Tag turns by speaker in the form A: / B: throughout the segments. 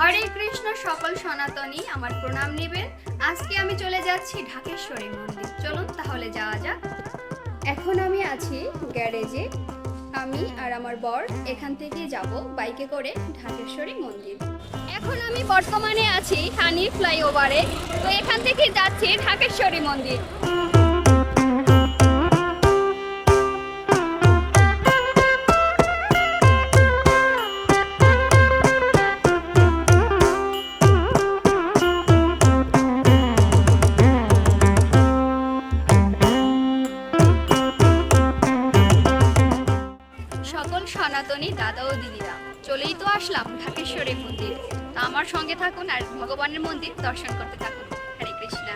A: হরে কৃষ্ণ, সকল সনাতনী আমার প্রণাম নেবেন। আজকে আমি চলে যাচ্ছি ঢাকেশ্বরী মন্দির। চলুন তাহলে যাওয়া যাক। এখন আমি আছি গ্যারেজে। আমি আর আমার বর এখান থেকে যাব বাইকে করে ঢাকেশ্বরী মন্দির। এখন আমি বর্তমানে আছি হানি ফ্লাইওভারে। তো এখান থেকে যাচ্ছি ঢাকেশ্বরী মন্দির। ঢাকেশ্বরী মন্দির। তা আমার সঙ্গে থাকুন আর ভগবানের মন্দির দর্শন করতে থাকুন। হরে কৃষ্ণা।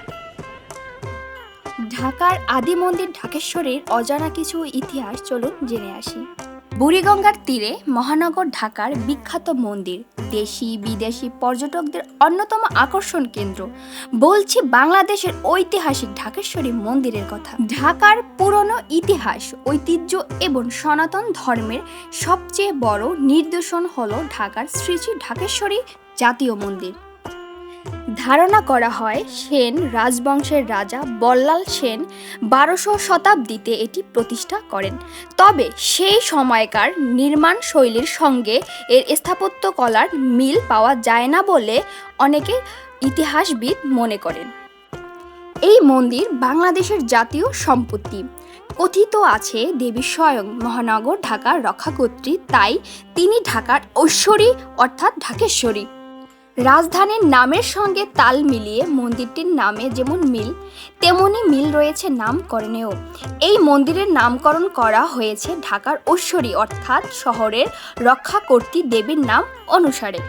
B: ঢাকার আদি মন্দির ঢাকেশ্বরীর অজানা কিছু ইতিহাস চলুন জেনে আসি। বুড়িগঙ্গার তীরে মহানগর ঢাকার বিখ্যাত মন্দির, দেশি বিদেশি পর্যটকদের অন্যতম আকর্ষণ কেন্দ্র। বলছি বাংলাদেশের ঐতিহাসিক ঢাকেশ্বরী মন্দিরের কথা। ঢাকার পুরনো ইতিহাস, ঐতিহ্য এবং সনাতন ধর্মের সবচেয়ে বড় নির্দেশন হল ঢাকার শ্রী ঢাকেশ্বরী জাতীয় মন্দির। ধারণা করা হয় সেন রাজবংশের রাজা বল্লাল সেন বারোশো শতাব্দীতে এটি প্রতিষ্ঠা করেন। তবে সেই সময়কার নির্মাণ শৈলীর সঙ্গে এর স্থাপত্য কলার মিল পাওয়া যায় না বলে অনেকে ইতিহাসবিদ মনে করেন। এই মন্দির বাংলাদেশের জাতীয় সম্পত্তি। কথিত আছে দেবী স্বয়ং মহানগর ঢাকার রক্ষাকর্ত্রী, তাই তিনি ঢাকার ঐশ্বরী অর্থাৎ ঢাকেশ্বরী। রাজধানীর নামের সঙ্গে তাল মিলিয়ে মন্দিরটির নামে যেমন মিল, তেমনি মিল রয়েছে নামকরণেও। এই মন্দিরের নামকরণ করা হয়েছে ঢাকার ঐশ্বরী অর্থাৎ শহরের রক্ষাকর্ত্রী দেবীর নাম অনুসারে।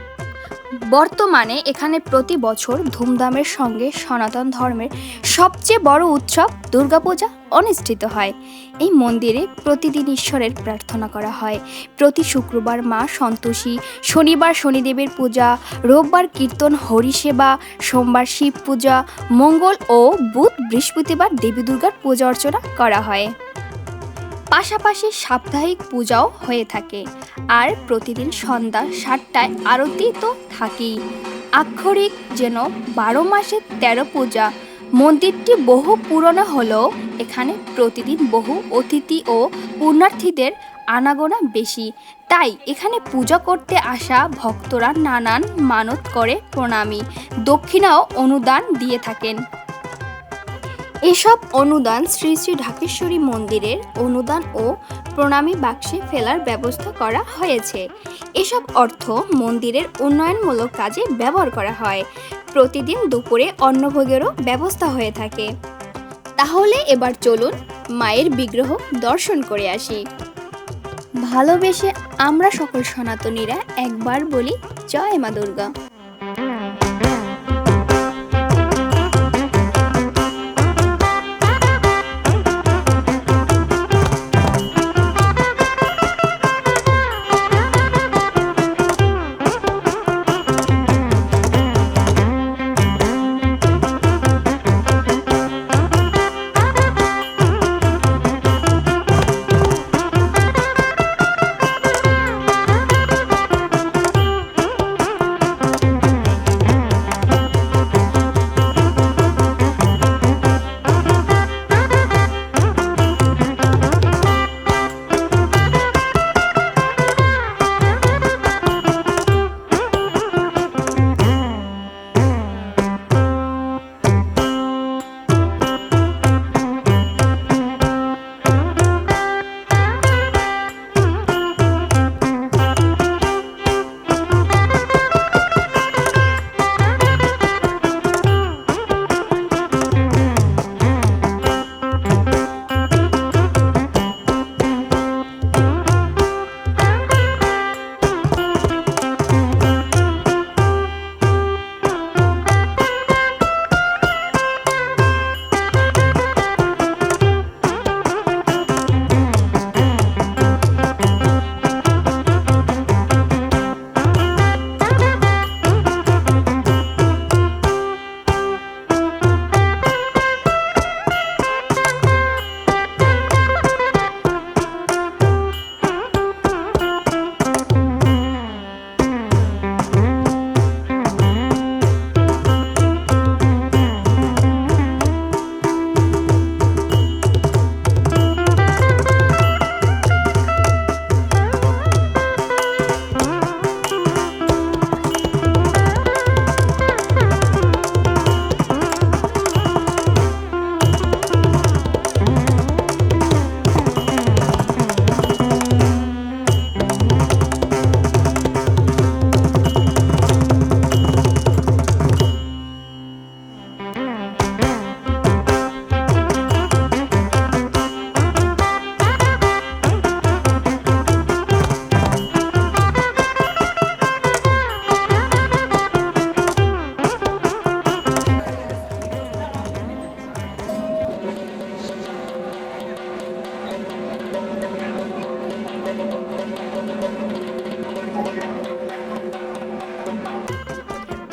B: বর্তমানে এখানে প্রতি বছর ধুমধামের সঙ্গে সনাতন ধর্মের সবচেয়ে বড় উৎসব দুর্গাপূজা অনুষ্ঠিত হয়। এই মন্দিরে প্রতিদিন ঈশ্বরের প্রার্থনা করা হয়। প্রতি শুক্রবার মা সন্তোষী, শনিবার শনিদেবের পূজা, রোববার কীর্তন হরিসেবা, সোমবার শিব পূজা, মঙ্গল ও বুধ বৃহস্পতিবার দেবী দুর্গার পূজা অর্চনা করা হয়। পাশাপাশি সাপ্তাহিক পূজাও হয়ে থাকে। আর প্রতিদিন সন্ধ্যা সাতটায় আরতি তো থাকেই। আক্ষরিক যেন বারো মাসে তেরো পূজা। মন্দিরটি বহু পুরনো হলেও এখানে প্রতিদিন বহু অতিথি ও পুণ্যার্থীদের আনাগোনা বেশি। তাই এখানে পূজা করতে আসা ভক্তরা নানান মানত করে প্রণামী। দক্ষিণাও অনুদান দিয়ে থাকেন। এসব অনুদান শ্রী শ্রী ঢাকেশ্বরী মন্দিরের অনুদান ও প্রণামী বাক্সে ফেলার ব্যবস্থা করা হয়েছে। এসব অর্থ মন্দিরের উন্নয়নমূলক কাজে ব্যবহার করা হয়। প্রতিদিন দুপুরে অন্নভোগেরও ব্যবস্থা হয়ে থাকে। তাহলে এবার চলুন মায়ের বিগ্রহ দর্শন করে আসি। ভালোবেসে আমরা সকল সনাতনীরা একবার বলি, জয় মা দুর্গা।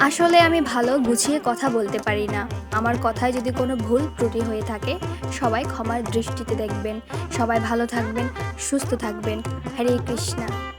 B: আসলে আমি ভালো গুছিয়ে কথা বলতে পারি না। আমার কথায় যদি কোনো ভুল ত্রুটি হয়ে থাকে, সবাই ক্ষমার দৃষ্টিতে দেখবেন। সবাই ভালো থাকবেন, সুস্থ থাকবেন। হরে কৃষ্ণা।